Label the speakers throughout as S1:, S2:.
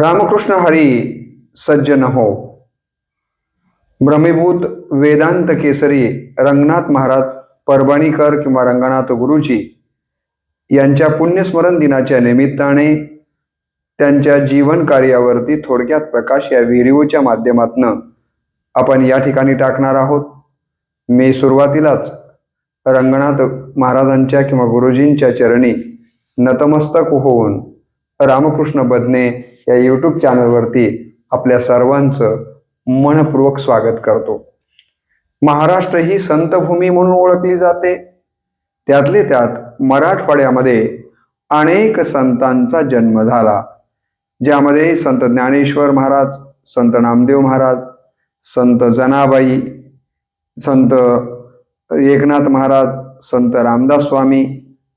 S1: रामकृष्ण हरी सज्जन हो। भ्रमीभूत वेदांत केसरी रंगनाथ महाराज परभणीकर किंवा रंगनाथ गुरुजी यांच्या पुण्यस्मरण दिनाच्या निमित्ताने त्यांच्या जीवन कार्यावरती थोडक्यात प्रकाश या व्हिडिओच्या माध्यमातून आपण या ठिकाणी टाकणार आहोत. मी सुरुवातीलाच रंगनाथ महाराजांच्या किंवा गुरुजींच्या चरणी नतमस्तक होऊन रामकृष्ण बदने या यूट्यूब चॅनलवरती आपल्या सर्वांचं मनपूर्वक स्वागत करतो. महाराष्ट्र ही संतभूमी म्हणून ओळखली जाते. त्यातले त्यात मराठवाड्यामध्ये अनेक संतांचा जन्म झाला. ज्यामध्ये संत ज्ञानेश्वर महाराज संत नामदेव महाराज संत जनाबाई संत एकनाथ महाराज संत रामदास स्वामी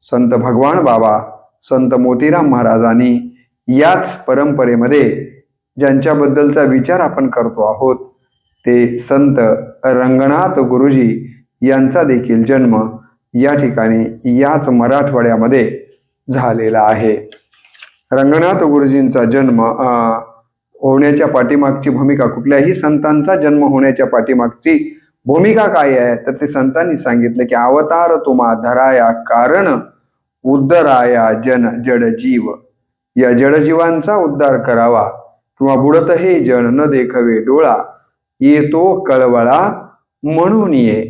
S1: संत भगवान बाबा संत मोतीराम महाराजांनी याच परंपरेमध्ये ज्यांच्याबद्दलचा विचार आपण करतो आहोत ते संत रंगनाथ गुरुजी यांचा देखील जन्म या ठिकाणी याच मराठवाड्यामध्ये झालेला आहे. रंगनाथ गुरुजींचा जन्म होण्याच्या पाठीमागची भूमिका कुठल्याही संतांचा जन्म होण्याच्या पाठीमागची भूमिका काय आहे तर ते संतांनी सांगितलं की अवतार तुम्हा धराया कारण उद्धराया जन जडजीव. या जडजीवांचा उद्धार करावा किंवा बुडत हे जन न देखवे डोळा. येतो कळवळा म्हणून ये.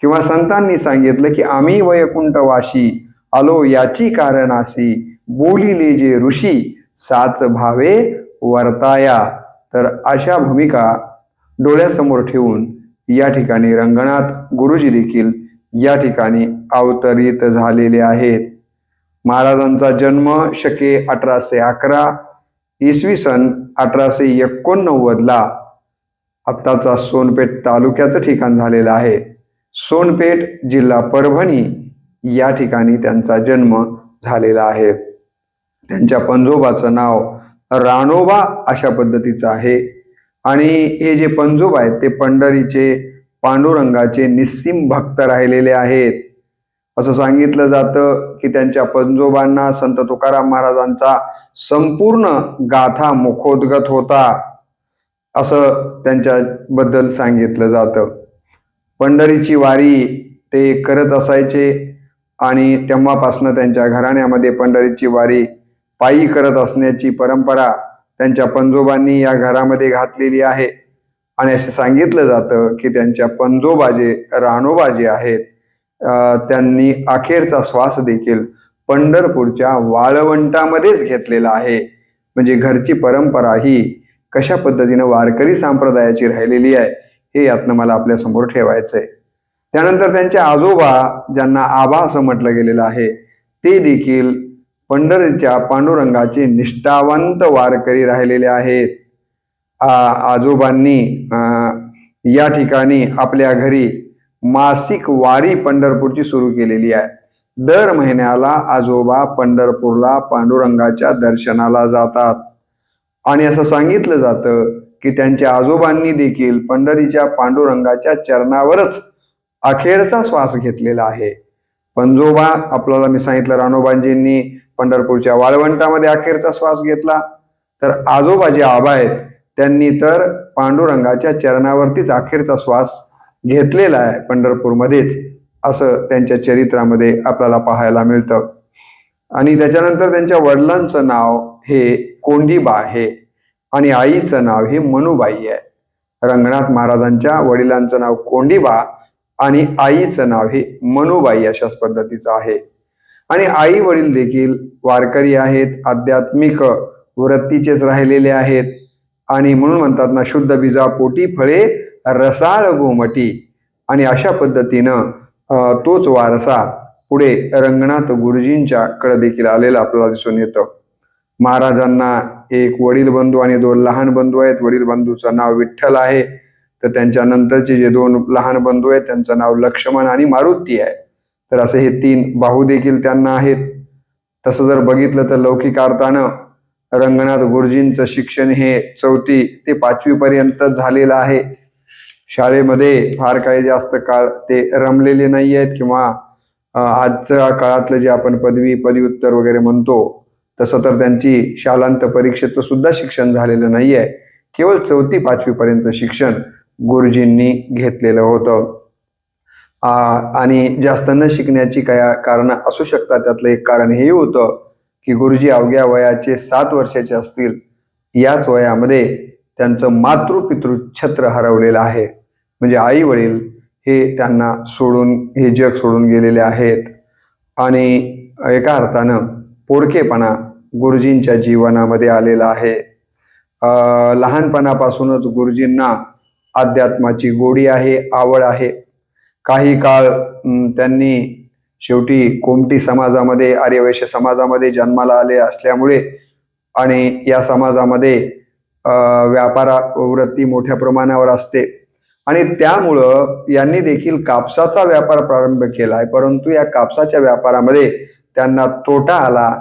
S1: किंवा संतांनी सांगितलं की आम्ही वैकुंठवाशी आलो याची कारणाशी बोलिले जे ऋषी साच भावे वर्ताया. तर अशा भूमिका डोळ्यासमोर ठेवून या ठिकाणी रंगनाथ गुरुजी देखील या ठिकाणी अवतरित झालेले आहेत. महाराजांचा जन्म शके अठराशे अकरा इसवी सन अठराशे एकोणनव्वदला आत्ताचा सोनपेठ तालुक्याचं ठिकाण झालेलं आहे. सोनपेठ जिल्हा परभणी या ठिकाणी त्यांचा जन्म झालेला आहे. त्यांच्या पंजोबाचं नाव राणोबा अशा पद्धतीचं आहे. आणि हे जे पंजोबा आहेत ते पंढरीचे पांडुरंगाचे निस्सिम भक्त राहिलेले आहेत. असं सांगितलं जातं की त्यांच्या पंजोबांना संत तुकाराम महाराजांचा संपूर्ण गाथा मुखोद्गत होता असं त्यांच्याबद्दल सांगितलं जातं. पंढरीची वारी ते करत असायचे आणि तेव्हापासनं त्यांच्या घराण्यामध्ये पंढरीची वारी पायी करत असण्याची परंपरा त्यांच्या पंजोबांनी या घरामध्ये घातलेली आहे. आणि असं सांगितलं जातं की त्यांच्या पंजोबा जे राणोबा जे आहेत. त्यांनी अखेरचा श्वास देखील पंढरपूरच्या वाळवंटामध्येच घेतलेला आहे. म्हणजे घरची परंपरा ही कशा पद्धतीनं वारकरी संप्रदायाची राहिलेली आहे हे यातनं मला आपल्यासमोर ठेवायचं आहे त्यानंतर त्यांचे आजोबा ज्यांना आबा असं म्हटलं गेलेलं आहे ते देखील पंढरीच्या पांडुरंगाचे निष्ठावंत वारकरी राहिलेले आहेत. आजोबांनी या ठिकाणी आपल्या घरी मासिक वारी पंढरपूरची सुरू केलेली आहे. दर महिन्याला आजोबा पंढरपूरला पांडुरंगाच्या दर्शनाला जातात. आणि असं सांगितलं जातं की त्यांच्या आजोबांनी देखील पंढरीच्या पांडुरंगाच्या चरणावरच अखेरचा श्वास घेतलेला आहे. पंजोबा आपल्याला मी सांगितलं रानोबांजींनी पंढरपूरच्या वाळवंटामध्ये अखेरचा श्वास घेतला. तर आजोबा जे आबा आहेत त्यांनी तर पांडुरंगाच्या चरणावरतीच अखेरचा श्वास घेतलेला आहे पंढरपूरमध्येच असं त्यांच्या चरित्रामध्ये आपल्याला पाहायला मिळतं. आणि त्याच्यानंतर त्यांच्या वडिलांचं नाव हे कोंडीबा आहे आणि आईचं नाव हे मनुबाई आहे. रंगनाथ महाराजांच्या वडिलांचं नाव कोंडीबा आणि आईचं नाव हे मनुबाई अशाच पद्धतीचं आहे. आणि आई वडील देखील वारकरी आहेत आध्यात्मिक वृत्तीचेच राहिलेले आहेत. आणि म्हणून म्हणतात ना शुद्ध बीजा पोटी फळे रसाळ गोमटी आणि अशा पद्धतीनं तोच वारसा पुढे रंगनाथ गुरुजींच्या कडे देखील आलेला आपल्याला दिसून येतं. महाराजांना एक वडील बंधू आणि दोन लहान बंधू आहेत. वडील बंधूचं नाव विठ्ठल आहे. तर त्यांच्या नंतरचे जे दोन लहान बंधू आहेत त्यांचं नाव लक्ष्मण आणि मारुती आहे. तर असे हे तीन भाऊ देखील त्यांना आहेत. तसं जर बघितलं तर लौकिक अर्थानं रंगनाथ गुरुजींचं शिक्षण हे चौथी ते पाचवी पर्यंत झालेलं आहे. शाळेमध्ये फार काही जास्त काळ ते रमलेले नाही आहेत किंवा आजच्या काळातलं जे आपण पदवी पदव्युत्तर वगैरे म्हणतो तसं तर त्यांची शालांत परीक्षेचं सुद्धा शिक्षण झालेलं नाही आहे. केवळ चौथी पाचवीपर्यंत शिक्षण गुरुजींनी घेतलेलं होतं. आणि जास्त न शिकण्याची काय कारणं असू शकतात त्यातलं एक कारण हेही होतं की गुरुजी अवघ्या वयाचे सात वर्षाचे असतील. याच वयामध्ये त्यांचं मातृपितृ छत्र हरवलेलं आहे. म्हणजे आई वडील हे त्यांना सोडून हे जग सोडून गेलेले आहेत. आणि एका अर्थानं पोरकेपणा गुरुजींच्या जीवनामध्ये आलेला आहे. लहानपणापासूनच गुरुजींना अध्यात्माची गोडी आहे आवड आहे. काही काळ त्यांनी शेवटी कोमटी समाजामध्ये आर्यवैश्य समाजामध्ये जन्माला आले असल्यामुळे आणि या समाजामध्ये व्यापारा वृत्ती मोठ्या प्रमाणावर असते. आणि त्यामुळं यांनी देखील कापसाचा व्यापार प्रारंभ केला आहे परंतु या कापसाच्या व्यापारामध्ये त्यांना तोटा आला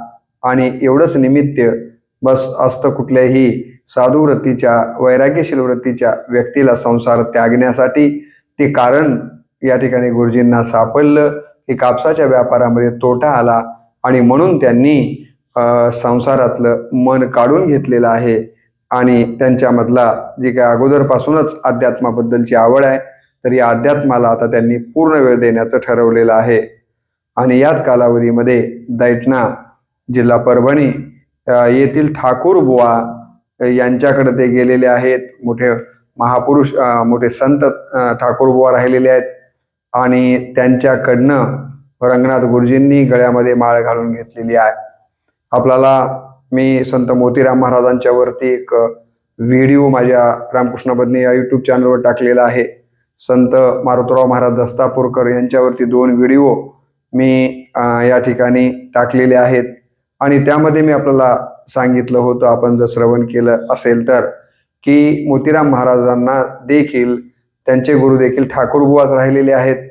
S1: आणि एवढंच निमित्त बस असतं कुठल्याही साधू वृत्तीच्या वैराग्यशील वृत्तीच्या व्यक्तीला संसार त्यागण्यासाठी ते कारण या ठिकाणी गुरुजींना सापडलं की कापसाच्या व्यापारामध्ये तोटा आला आणि म्हणून त्यांनी संसारातलं मन काढून घेतलेलं आहे. आणि त्यांच्यामधला जी काय अगोदरपासूनच अध्यात्माबद्दलची आवड आहे तर या अध्यात्माला आता त्यांनी पूर्ण वेळ देण्याचं ठरवलेलं आहे. आणि याच कालावधीमध्ये दैठणा जिल्हा परभणी येथील ठाकूर बुवा यांच्याकडे ते गेलेले आहेत. मोठे महापुरुष मोठे संत ठाकूर बुवा राहिलेले आहेत. आणि त्यांच्याकडनं रंगनाथ गुरुजींनी गळ्यामध्ये माळ घालून घेतलेली आहे. आपल्याला मी संत मोतीराम महाराजांच्या वरती एक व्हिडिओ माझ्या रामकृष्ण बदने या युट्यूब चॅनलवर टाकलेला आहे. संत मारुतराव महाराज दस्तापूरकर यांच्यावरती दोन व्हिडिओ मी या ठिकाणी टाकलेले आहेत. आणि त्यामध्ये मी आपल्याला सांगितलं होतं आपण जर श्रवण केलं असेल तर की मोतीराम महाराजांना देखील त्यांचे गुरु देखील ठाकूरबुवाच राहिलेले आहेत.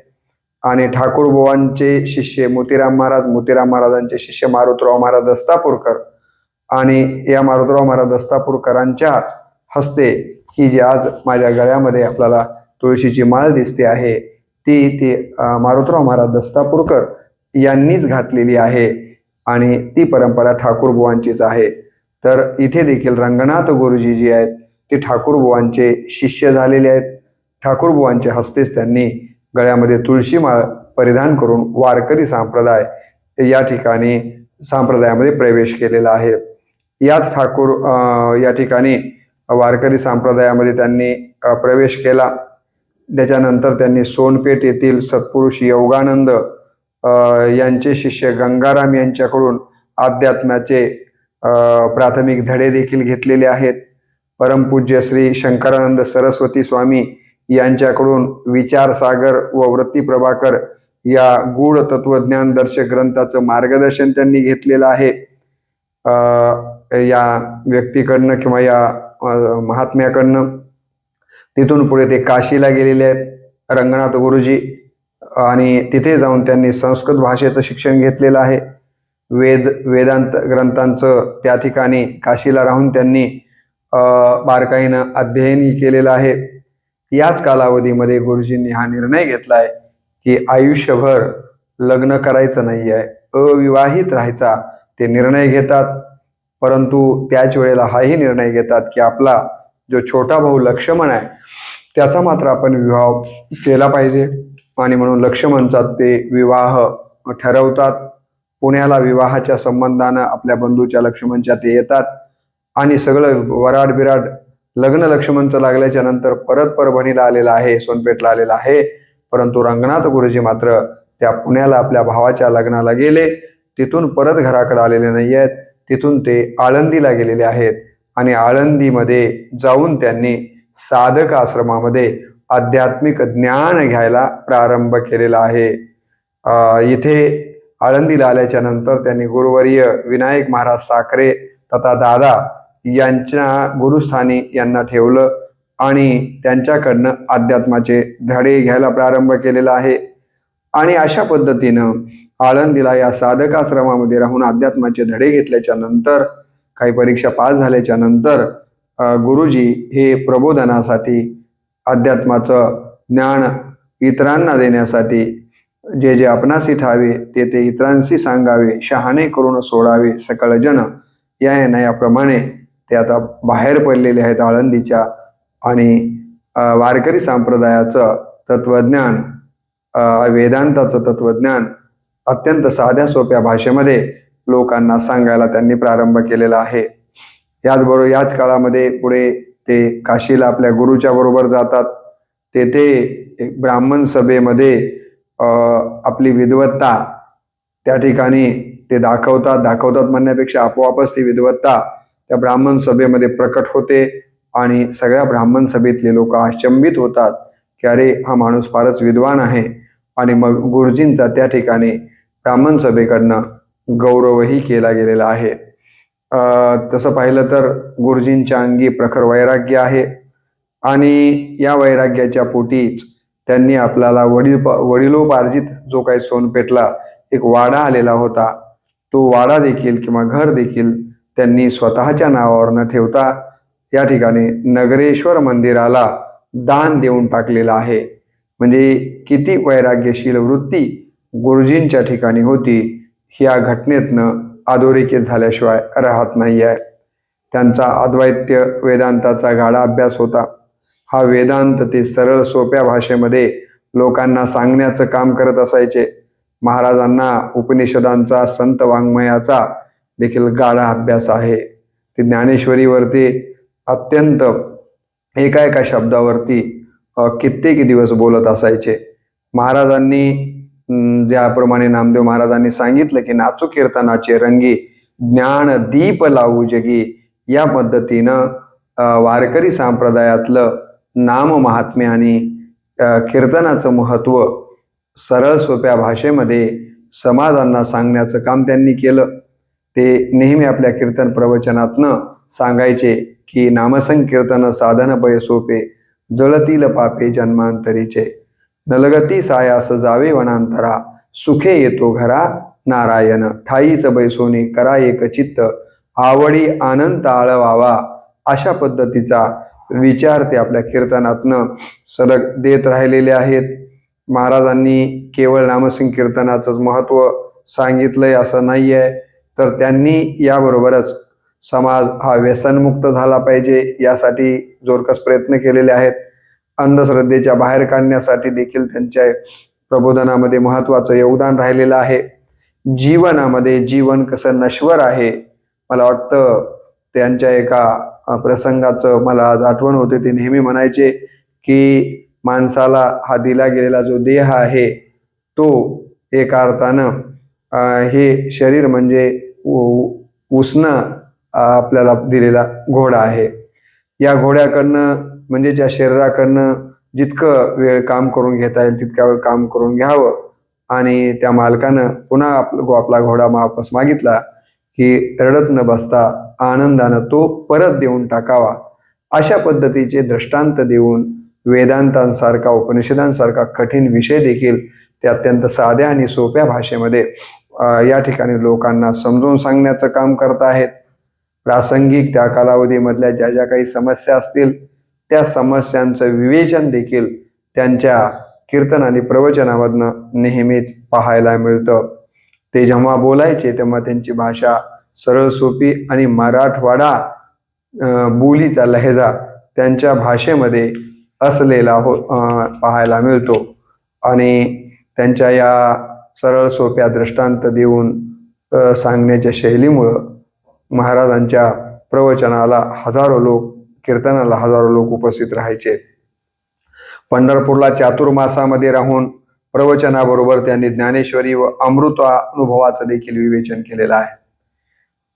S1: आणि ठाकूरबुवांचे शिष्य मोतीराम महाराज मोतीराम महाराजांचे शिष्य मारुतराव महाराज दस्तापूरकर आणि या मारुतराव महाराज दस्तापूरकरांच्या हस्ते ही जी आज माझ्या गळ्यामध्ये आपल्याला तुळशीची माळ दिसते आहे ती ती मारुतराव महाराज दस्तापूरकर यांनीच घातलेली आहे आणि ती परंपरा ठाकूरबुवांचीच आहे. तर इथे देखील रंगनाथ गुरुजी जी आहेत ते ठाकूरबुवांचे शिष्य झालेले आहेत. ठाकूरबुवांच्या हस्तेच त्यांनी गळ्यामध्ये तुळशी माळ परिधान करून वारकरी संप्रदाय या ठिकाणी संप्रदायामध्ये प्रवेश केलेला आहे. याच ठाकूर या ठिकाणी वारकरी संप्रदायामध्ये त्यांनी प्रवेश केला. त्याच्यानंतर त्यांनी सोनपेठ येथील सत्पुरुष योगानंद यांचे शिष्य गंगाराम यांच्याकडून अध्यात्माचे प्राथमिक धडे देखील घेतलेले आहेत. परमपूज्य श्री शंकरानंद सरस्वती स्वामी यांच्याकडून विचारसागर व वृत्ती प्रभाकर या गूढ तत्वज्ञान दर्शक ग्रंथाचं मार्गदर्शन त्यांनी घेतलेलं आहे. या व्यक्तीकडनं किंवा या महात्म्याकडनं तिथून पुढे ते काशीला गेलेले आहेत. रंगनाथ गुरुजी आणि तिथे जाऊन त्यांनी संस्कृत भाषेचं शिक्षण घेतलेलं आहे. वेद वेदांत ग्रंथांचं त्या ठिकाणी काशीला राहून त्यांनी बारकाईनं अध्ययनही केलेलं आहे. याच कालावधीमध्ये गुरुजींनी हा निर्णय घेतला आहे की आयुष्यभर लग्न करायचं नाही आहे अविवाहित राहायचा ते निर्णय घेतात. परंतु त्याच वेळेला हाही निर्णय घेतात की आपला जो छोटा भाऊ लक्ष्मण आहे त्याचा मात्र आपण विवाह केला पाहिजे. आणि म्हणून लक्ष्मणचा ते विवाह ठरवतात. पुण्याला विवाहाच्या संबंधानं आपल्या बंधूच्या लक्ष्मणच्या ते येतात. आणि सगळं वराड बिराड लग्न लक्ष्मणचं लागल्याच्या नंतर परत परभणीला आलेला आहे सोनपेठला आलेला आहे. परंतु रंगनाथ गुरुजी मात्र त्या पुण्याला आपल्या भावाच्या लग्नाला गेले. तिथून परत घराकडे आलेले नाही आहेत तिथून ते आळंदीला गेलेले आहेत. आणि आळंदीमध्ये जाऊन त्यांनी साधक आश्रमामध्ये आध्यात्मिक ज्ञान घ्यायला प्रारंभ केलेला आहे. इथे आळंदीला आल्याच्यानंतर त्यांनी गुरुवर्य विनायक महाराज साखरे तथा दादा यांच्या गुरुस्थानी यांना ठेवलं आणि त्यांच्याकडनं अध्यात्माचे धडे घ्यायला प्रारंभ केलेला आहे. आणि अशा पद्धतीनं आळंदीला या साधकाश्रमामध्ये राहून अध्यात्माचे धडे घेतल्याच्या नंतर काही परीक्षा पास झाल्याच्यानंतर गुरुजी हे प्रबोधनासाठी अध्यात्माचं ज्ञान इतरांना देण्यासाठी जे जे आपणासी ठावे ते ते इतरांशी सांगावे शहाणे करून सोडावे सकळ जन या याप्रमाणे ते आता बाहेर पडलेले आहेत आळंदीच्या आणि वारकरी संप्रदायाचं तत्वज्ञान वेदांताचं तत्वज्ञान अत्यंत साध्या सोप्या भाषेमध्ये लोकांना सांगायला त्यांनी प्रारंभ केलेला आहे. याचबरोबर याच काळामध्ये पुढे ते काशीला आपल्या गुरुच्या बरोबर जातात. तेथे एक ब्राह्मण सभेमध्ये आपली विद्वत्ता त्या ठिकाणी ते दाखवतात. दाखवतात म्हणण्यापेक्षा आपोआपच ती विद्वत्ता त्या ब्राह्मण सभेमध्ये प्रकट होते आणि सगळ्या ब्राह्मण सभेतले लोक आश्चंबित होतात की अरे हा माणूस फारच विद्वान आहे. आणि मग गुरुजींचा त्या ठिकाणी ब्राह्मण सभेकडनं गौरवही केला गेलेला आहे. तसं पाहिलं तर गुरुजींच्या अंगी प्रखर वैराग्य आहे आणि या वैराग्याच्या पोटीच त्यांनी आपल्याला वडील वडिलोपार्जित जो काही सोनपेठला एक वाडा आलेला होता. तो वाडा देखील किंवा घर देखील त्यांनी स्वतःच्या नावावर न ठेवता. या ठिकाणी नगरेश्वर मंदिराला दान देऊन टाकलेला आहे. म्हणजे किती वैराग्यशील वृत्ती गुरुजींच्या ठिकाणी होती ह्या घटनेतनं अधोरेखित झाल्याशिवाय राहत नाही आहे त्यांचा अद्वैत्य वेदांताचा गाढा अभ्यास होता. हा वेदांत ते सरळ सोप्या भाषेमध्ये लोकांना सांगण्याचं काम करत असायचे. महाराजांना उपनिषदांचा संत वाङ्मयाचा देखील गाढा अभ्यास आहे. ते ज्ञानेश्वरीवरती अत्यंत एका एका शब्दावरती कित्येक दिवस बोलत असायचे. महाराजांनी ज्याप्रमाणे नामदेव महाराजांनी सांगितलं की नाचू कीर्तनाचे रंगी ज्ञान दीप लावू जगी या पद्धतीनं वारकरी संप्रदायातलं नाम महात्म्य आणि कीर्तनाचं महत्त्व सरळ सोप्या भाषेमध्ये समाजांना सांगण्याचं काम त्यांनी केलं. ते नेहमी आपल्या कीर्तन प्रवचनातनं सांगायचे की नामसंकीर्तन साधन पय सोपे जळतील पापे जन्मांतरीचे. नलगती सायास जावे वनांतरा. सुखे येतो घरा. नारायण ठाईच बैसोनी करा एक चित्त. आवडी आनंद आळवावा अशा पद्धतीचा विचार ते आपल्या कीर्तनातनं सलग देत राहिलेले आहेत. महाराजांनी केवळ नामसंकीर्तनाचंच महत्त्व सांगितलंय असं नाही आहे तर त्यांनी याबरोबरच समाज हा व्यसनमुक्त झाला पाहिजे यासाठी जोरकस प्रयत्न केलेले आहेत. अंधश्रद्धेच्या बाहेर काढण्यासाठी देखील त्यांच्या प्रबोधनामध्ये महत्त्वाचं योगदान राहिलेलं आहे. जीवनामध्ये जीवन कसं नश्वर आहे मला वाटतं त्यांच्या एका प्रसंगाचं मला आज आठवण होते. ते नेहमी म्हणायचे की माणसाला हा दिला गेलेला जो देह आहे तो एका अर्थानं हे शरीर म्हणजे उ- आपल्याला दिलेला घोडा आहे. या घोड्याकडनं म्हणजे ज्या शरीराकडनं जितकं वेळ काम करून घेता येईल तितक्या वेळ काम करून घ्यावं. आणि त्या मालकानं पुन्हा आपला आपला घोडा वापस मागितला की रडत न बसता आनंदानं तो परत देऊन टाकावा. अशा पद्धतीचे दृष्टांत देऊन वेदांतांसारखा उपनिषदांसारखा कठीण विषय देखील ते अत्यंत साध्या आणि सोप्या भाषेमध्ये या ठिकाणी लोकांना समजून सांगण्याचं काम करत आहेत. प्रासंगिक त्या कालावधीमधल्या ज्या ज्या काही समस्या असतील त्या समस्यांचं विवेचन देखील त्यांच्या कीर्तन आणि प्रवचनामधनं नेहमीच पाहायला मिळतं. ते जेव्हा बोलायचे तेव्हा त्यांची भाषा सरळ सोपी आणि मराठवाडा बोलीचा लहेजा त्यांच्या भाषेमध्ये असलेला हो पाहायला मिळतो. आणि त्यांच्या या सरळ सोप्या दृष्टांत देऊन सांगण्याच्या शैलीमुळं महाराजांच्या प्रवचनाला हजारो लोक कीर्तनाला हजारो लोक उपस्थित राहायचे. पंढरपूरला चातुर्मासामध्ये राहून प्रवचनाबरोबर त्यांनी ज्ञानेश्वरी व अमृत अनुभवाचं देखील विवेचन केलेलं आहे.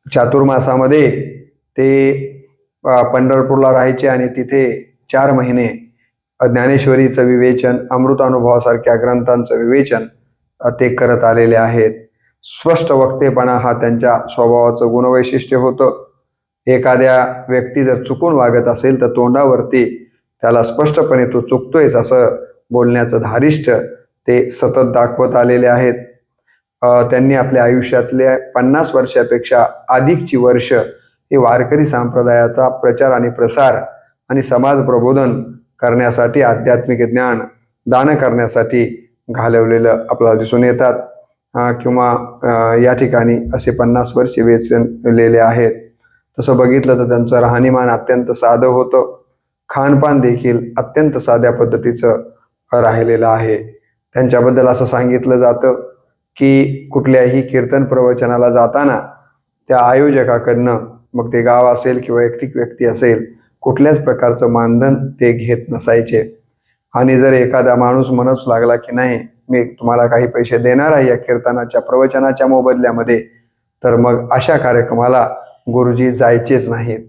S1: चातुर्मासामध्ये ते पंढरपूरला राहायचे आणि तिथे चार महिने ज्ञानेश्वरीचं विवेचन अमृतानुभवासारख्या ग्रंथांचं विवेचन ते करत आलेले आहेत. स्पष्ट वक्तेपणा हा त्यांच्या स्वभावाचं गुणवैशिष्ट्य होतं. एखाद्या व्यक्ती जर चुकून वागत असेल तर तोंडावरती त्याला स्पष्टपणे तो चुकतोयच असं बोलण्याचं धारिष्ट ते सतत दाखवत आलेले आहेत. त्यांनी आपल्या आयुष्यातल्या पन्नास वर्षापेक्षा अधिकची वर्ष हे वारकरी संप्रदायाचा प्रचार आणि प्रसार आणि समाज प्रबोधन करण्यासाठी आध्यात्मिक ज्ञान दान करण्यासाठी घालवलेलं आपल्याला दिसून येतात. किंवा या ठिकाणी असे पन्नास वर्षे वेचलेले आहेत. तसं बघितलं तर त्यांचं राहणीमान अत्यंत साधं होतं. खानपान देखील अत्यंत साध्या पद्धतीचं राहिलेलं आहे. त्यांच्याबद्दल असं सांगितलं जातं की कुठल्याही कीर्तन प्रवचनाला जाताना त्या आयोजकाकडनं मग ते गाव असेल किंवा एकटीक व्यक्ती असेल कुठल्याच प्रकारचं मानधन ते घेत नसायचे. आणि जर एखादा माणूस म्हणूच लागला की नाही मी तुम्हाला काही पैसे देणार आहे या कीर्तनाच्या प्रवचनाच्या मोबदल्यामध्ये तर मग अशा कार्यक्रमाला गुरुजी जायचेच नाहीत.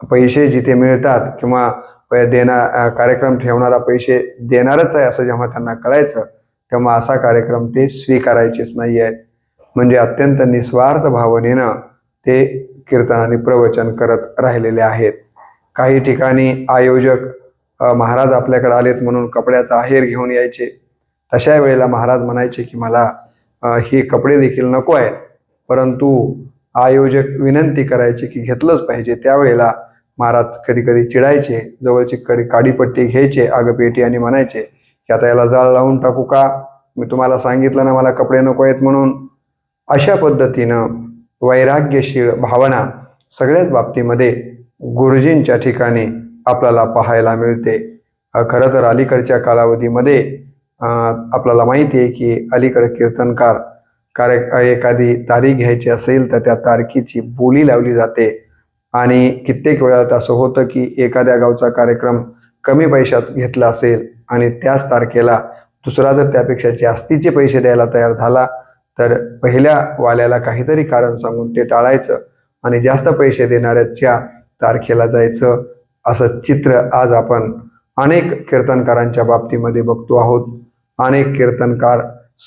S1: पैसे जिथे मिळतात किंवा देणार कार्यक्रम ठेवणारा पैसे देणारच आहे असं जेव्हा त्यांना कळायचं तेव्हा असा कार्यक्रम ते स्वीकारायचेच नाही आहेत म्हणजे अत्यंत निस्वार्थ भावनेनं ते कीर्तन आणि प्रवचन करत राहिलेले आहेत. काही ठिकाणी आयोजक महाराज आपल्याकडे आलेत म्हणून कपड्याचा आहेर घेऊन यायचे. तशा वेळेला महाराज म्हणायचे की मला हे कपडे देखील नको आहेत. परंतु आयोजक विनंती करायचे की घेतलंच पाहिजे. त्यावेळेला महाराज कधी कधी चिडायचे जवळची कडी काडीपट्टी घ्यायचे आगपेटी आणि म्हणायचे की आता याला जाळ लावून टाकू का? मी तुम्हाला सांगितलं ना मला कपडे नको आहेत म्हणून. अशा पद्धतीनं वैराग्यशील भावना सगळ्याच बाबतीमध्ये गुरुजींच्या ठिकाणी आपल्याला पाहायला मिळते. खरं तर अलीकडच्या कालावधीमध्ये आपल्याला माहिती आहे की अलीकडे कीर्तनकार कार्य एखादी तारीख घ्यायची असेल तर त्या तारखेची बोली लावली जाते. आणि कित्येक वेळात असं होतं की एखाद्या गावचा कार्यक्रम कमी पैशात घेतला असेल आणि त्याच तारखेला दुसरा जर त्यापेक्षा जास्तीचे पैसे द्यायला तयार झाला तर पहिल्या वाल्याला काहीतरी कारण सांगून ते टाळायचं आणि जास्त पैसे देणाऱ्याच्या तारखेला जायचं असं चित्र आज आपण अनेक कीर्तनकारांच्या बाबतीमध्ये बघतो आहोत. अनेक कीर्तनकार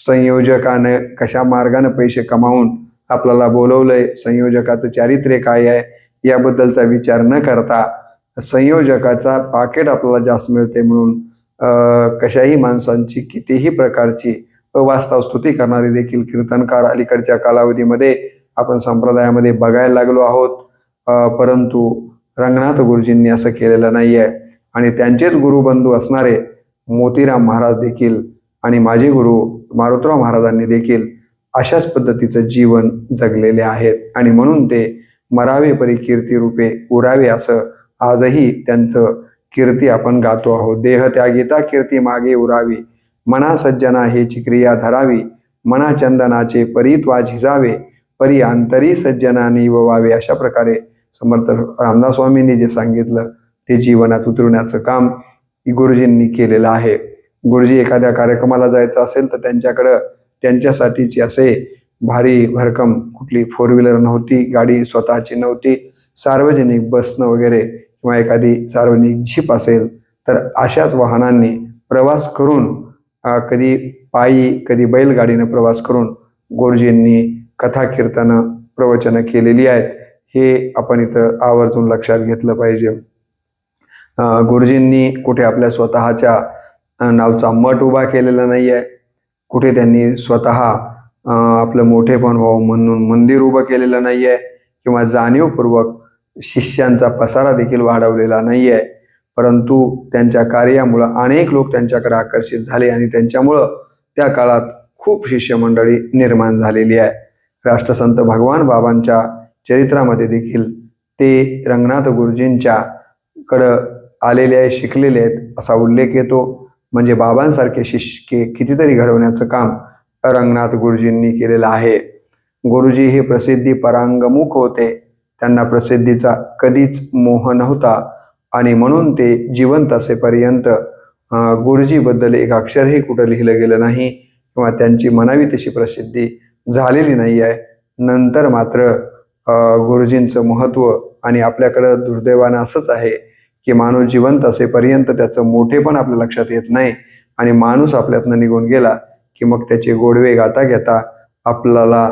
S1: संयोजकाने कशा मार्गाने पैसे कमावून आपल्याला बोलवलंय संयोजकाचं चारित्र्य काय आहे याबद्दलचा विचार न करता संयोजकाचा पाकेट आपल्याला जास्त मिळते म्हणून कशाही माणसांची कितीही प्रकारची अवास्तव स्तुती करणारे देखील कीर्तनकार अलीकडच्या कालावधीमध्ये आपण संप्रदायामध्ये बघायला लागलो आहोत. परंतु रंगनाथ गुरुजींनी असं केलेलं नाही आहे आणि त्यांचेच गुरुबंधू असणारे मोतीराम महाराज देखील आणि माझे गुरु मारुतराव महाराजांनी देखील अशाच पद्धतीचं जीवन जगलेले आहेत. आणि म्हणून ते मरावे परी कीर्ती रूपे उरावे असं आजही त्यांचं कीर्ती आपण गातो आहोत. देह त्यागिता कीर्ती मागे उरावी. मना सज्जना हेची क्रिया धरावी. मना चंदनाचे परित्वा झिजावे परी आंतरी सज्जनानी व्हावे अशा प्रकारे समर्थ रामदास स्वामींनी जे सांगितलं ते जीवनात उतरवण्याचं काम गुरुजींनी केलेलं आहे. गुरुजी एखाद्या कार्यक्रमाला जायचं असेल तर त्यांच्याकडं त्यांच्यासाठीची असे भारी भरकम कुठली फोर व्हीलर नव्हती गाडी स्वतःची नव्हती सार्वजनिक बसनं वगैरे किंवा एखादी सार्वजनिक झीप असेल तर अशाच वाहनांनी प्रवास करून कधी पायी कधी बैलगाडीनं प्रवास करून गुरुजींनी कथा कीर्तनं प्रवचनं केलेली आहेत हे आपण इथं आवर्जून लक्षात घेतलं पाहिजे. गुरुजींनी कुठे आपल्या स्वतःच्या नावचा मठ उभा केलेला नाही आहे कुठे त्यांनी स्वतः आपलं मोठेपण व्हावं म्हणून मंदिर उभं केलेलं नाही आहे किंवा जाणीवपूर्वक शिष्यांचा पसारा देखील वाढवलेला नाही आहे परंतु त्यांच्या कार्यामुळं अनेक लोक त्यांच्याकडे आकर्षित झाले आणि त्यांच्यामुळं त्या काळात खूप शिष्यमंडळी निर्माण झालेली आहे. राष्ट्रसंत भगवान बाबांच्या चरित्रामध्ये देखील ते रंगनाथ गुरुजींच्या कडं आलेले आहे शिकलेले आहेत असा उल्लेख येतो. म्हणजे बाबांसारखे शिष्य कितीतरी घडवण्याचं काम रंगनाथ गुरुजींनी केलेलं आहे. गुरुजी हे प्रसिद्धी परांगमुख होते. त्यांना प्रसिद्धीचा कधीच मोह नव्हता आणि म्हणून ते जिवंत असेपर्यंत गुरुजीबद्दल एक अक्षरही कुठं लिहिलं गेलं नाही किंवा त्यांची म्हणावी तशी प्रसिद्धी झालेली नाही आहे. नंतर मात्र गुरुजींचं महत्त्व आणि आपल्याकडं दुर्दैवानं असंच आहे की माणूस जिवंत असेपर्यंत त्याचं मोठेपण आपल्या लक्षात येत नाही आणि माणूस आपल्यातनं निघून गेला की मग त्याचे गोडवे गाता घेता आपल्याला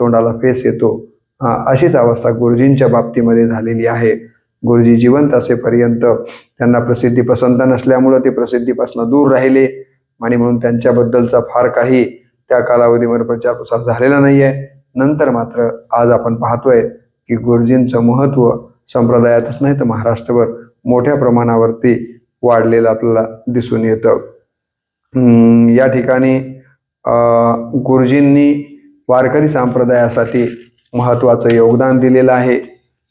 S1: तोंडाला फेस येतो. अशीच अवस्था गुरुजींच्या बाबतीमध्ये झालेली आहे. गुरुजी जिवंत असेपर्यंत त्यांना प्रसिद्धी पसंत नसल्यामुळं ते प्रसिद्धीपासून दूर राहिले आणि म्हणून त्यांच्याबद्दलचा फार काही त्या कालावधीवर प्रचार प्रसार झालेला नाही आहे नंतर मात्र आज आपण पाहतोय की गुरुजींचं महत्त्व संप्रदायातच नाही तर महाराष्ट्रभर मोठ्या प्रमाणावरती वाढलेलं आपल्याला दिसून येतं. या ठिकाणी गुरुजींनी वारकरी संप्रदायासाठी महत्त्वाचं योगदान दिलेलं आहे.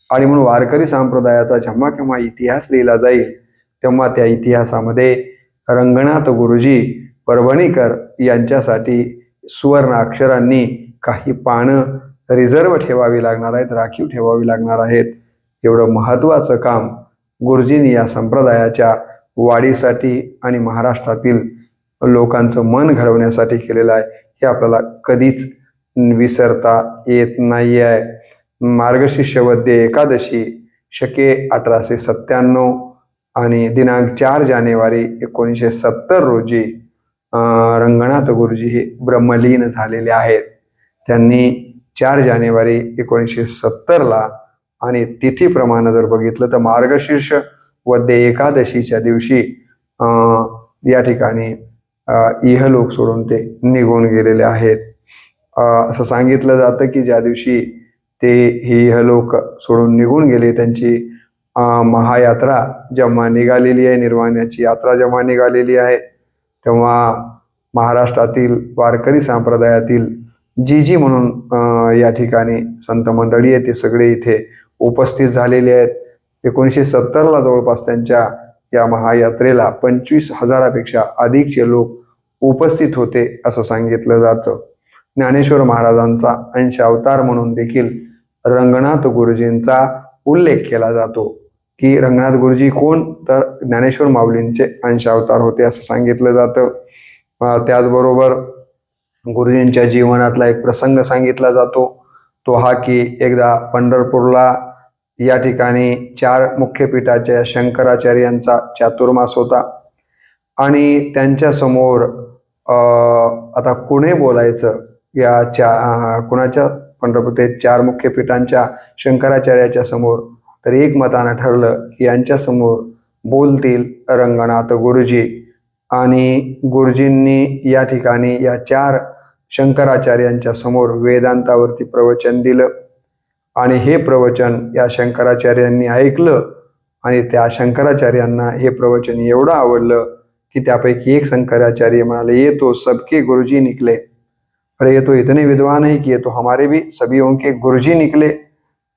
S1: आणि म्हणून वारकरी संप्रदायाचा जेव्हा केव्हा इतिहास लिहिला जाईल तेव्हा त्या इतिहासामध्ये रंगनाथ गुरुजी परभणीकर यांच्यासाठी सुवर्ण अक्षरांनी काही पानं रिझर्व ठेवावी लागणार आहेत राखीव ठेवावी लागणार आहेत. एवढं महत्त्वाचं काम गुरुजींनी या संप्रदायाच्या वाढीसाठी आणि महाराष्ट्रातील लोकांचं मन घडवण्यासाठी केलेलं आहे हे आपल्याला कधीच विसरता येत नाही आहे मार्गशीर्ष वद्य एकादशी शके अठराशे सत्त्याण्णव आणि दिनांक चार जानेवारी एकोणीसशे सत्तर रोजी रंगनाथ गुरुजी हे ब्रह्मलीन झालेले आहेत. त्यांनी चार जानेवारी एकोणीसशे सत्तरला आणि तिथीप्रमाणे जर बघितलं तर मार्गशीर्ष वद्य एकादशीच्या दिवशी या ठिकाणी इहलोक सोडून ते निघून गेलेले आहेत. असं सांगितलं जातं की ज्या दिवशी ते ही इहलोक सोडून निघून गेले त्यांची महायात्रा जेव्हा निघालेली आहे निर्वाण्याची यात्रा जेव्हा निघालेली आहे तेव्हा महाराष्ट्रातील वारकरी संप्रदायातील जी जी म्हणून या ठिकाणी संत मंडळी आहे ते सगळे इथे उपस्थित झालेले आहेत. एकोणीसशे सत्तरला जवळपास त्यांच्या या महायात्रेला पंचवीस हजारापेक्षा अधिकचे लोक उपस्थित होते असं सांगितलं जातं. ज्ञानेश्वर महाराजांचा अंश अवतार म्हणून देखील रंगनाथ गुरुजींचा उल्लेख केला जातो. की रंगनाथ गुरुजी कोण? तर ज्ञानेश्वर माऊलींचे अंश अवतार होते असं सांगितलं जातं. त्याचबरोबर गुरुजींच्या जीवनातला एक प्रसंग सांगितला जातो. तो हा की एकदा पंढरपूरला या ठिकाणी चार मुख्य पीठाच्या शंकराचार्यांचा चातुर्मास होता. आणि त्यांच्यासमोर आता कुणे बोलायचं? या चा कुणाच्या? पंढरपूर ते चार मुख्य पीठांच्या शंकराचार्याच्या समोर. तर एक मतानं ठरलं की यांच्यासमोर बोलतील रंगनाथ गुरुजी. आणि गुरुजींनी या ठिकाणी या चार शंकराचार्यांच्या समोर वेदांतावरती प्रवचन दिलं. आणि हे प्रवचन या शंकराचार्यांनी ऐकलं आणि त्या शंकराचार्यांना हे प्रवचन एवढं आवडलं की त्यापैकी एक शंकराचार्य म्हणाले ये तो सबके गुरुजी निकले. अरे ये तो इतने विद्वान है की ये तो हमारे भी सभी के गुरुजी निकले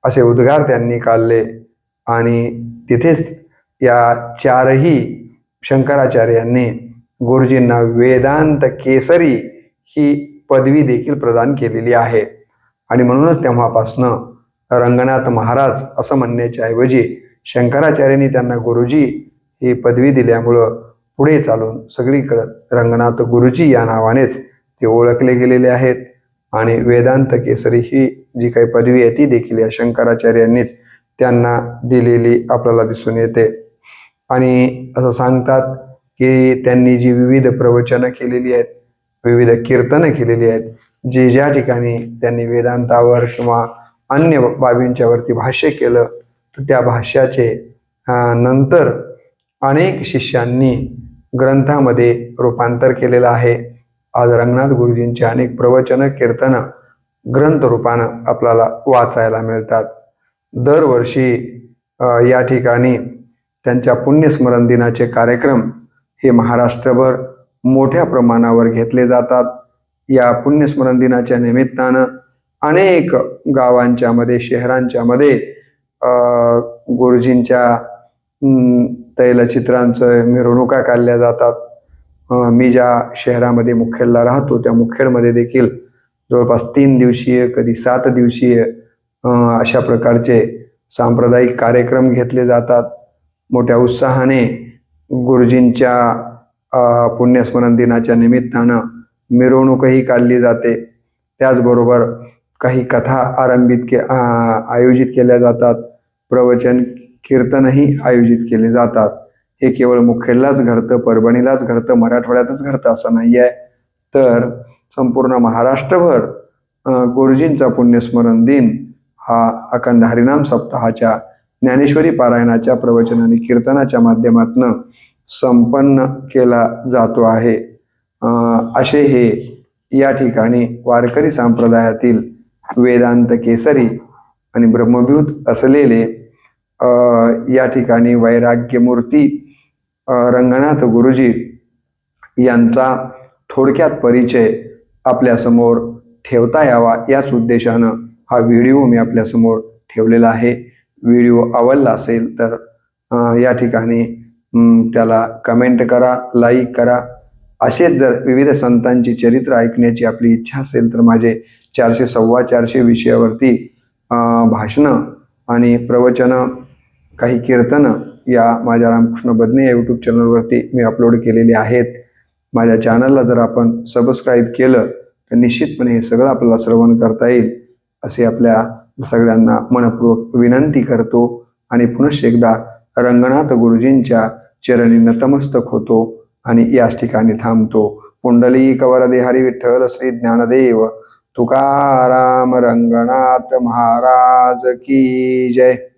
S1: असे उद्गार त्यांनी काढले. आणि तिथेच या चारही शंकराचार्यांनी गुरुजींना वेदांत केसरी ही पदवी देखील प्रदान केलेली आहे. आणि म्हणूनच तेव्हापासनं रंगनाथ महाराज असं म्हणण्याच्या ऐवजी शंकराचार्यांनी त्यांना गुरुजी ही पदवी दिल्यामुळं पुढे चालून सगळीकडं रंगनाथ गुरुजी या नावानेच ते ओळखले गेलेले आहेत. आणि वेदांत केसरी ही जी काही पदवी आहे ती देखील या शंकराचार्यांनीच त्यांना दिलेली आपल्याला दिसून येते. आणि असं सांगतात की त्यांनी जी विविध प्रवचनं केलेली आहेत विविध कीर्तनं केलेली आहेत जी ज्या ठिकाणी त्यांनी वेदांतावर किंवा अन्य बाबींच्यावरती भाष्य केलं तर त्या भाष्याचे नंतर अनेक शिष्यांनी ग्रंथामध्ये रूपांतर केलेलं आहे. आज रंगनाथ गुरुजींची अनेक प्रवचनं कीर्तनं ग्रंथरूपानं आपल्याला वाचायला मिळतात. दरवर्षी या ठिकाणी त्यांच्या पुण्यस्मरण दिनाचे कार्यक्रम हे महाराष्ट्रभर मोठ्या प्रमाणावर घेतले जातात. या पुण्यस्मरण दिनाच्या निमित्तानं अनेक गावांच्या मध्ये शहरांच्या मध्ये गुरुजींच्या तैलचित्रांचं मिरवणुका काढल्या जातात. मी ज्या शहरामध्ये मुखेडला राहतो त्या मुखेडमध्ये देखील जवळपास तीन दिवसीय कधी सात दिवसीय अशा प्रकारचे सांप्रदायिक कार्यक्रम घेतले जातात. मोठ्या उत्साहाने गुरुजींच्या पुण्यस्मरण दिनाच्या निमित्तानं मिरवणूकही काढली जाते. त्याचबरोबर काही कथा आरंभित के आयोजित केल्या जातात. प्रवचन कीर्तनही आयोजित केले जातात. हे केवळ मुखेडलाच घडतं परभणीलाच घडतं मराठवाड्यातच घडतं असं नाही आहे तर संपूर्ण महाराष्ट्रभर गुरुजींचा पुण्यस्मरण दिन हा अखंड हरिनाम सप्ताहाच्या ज्ञानेश्वरी पारायणाच्या प्रवचन आणि कीर्तनाच्या माध्यमातून संपन्न केला जातो आहे. असे हे या ठिकाणी वारकरी संप्रदायातील वेदांत केसरी आणि ब्रह्मभूत असलेले या ठिकाणी वैराग्यमूर्ती रंगनाथ गुरुजी यांचा थोडक्यात परिचय आपल्यासमोर ठेवता यावा याच उद्देशानं हा व्हिडिओ मी आपल्यासमोर ठेवलेला आहे. व्हिडिओ आवडला असेल तर या ठिकाणी त्याला कमेंट करा लाईक करा. असेच जर विविध संतांची चरित्र ऐकण्याची आपली इच्छा असेल तर माझे चारशे सव्वा चारशे विषयावरती भाषणं आणि प्रवचनं काही कीर्तनं या माझ्या रामकृष्ण बदने या यूट्यूब चॅनलवरती मी अपलोड केलेली आहेत. माझ्या चॅनलला जर आपण सबस्क्राईब केलं तर निश्चितपणे हे सगळं आपल्याला श्रवण करता येईल असे आपल्या सगळ्यांना मनपूर्वक विनंती करतो. आणि पुनश्च एकदा रंगनाथ गुरुजींच्या चरणी नतमस्तक होतो आणि याच ठिकाणी थांबतो. पुंडली कवर हरी विठ्ठल श्री ज्ञानदेव तुकाराम रंगनाथ महाराज की जय।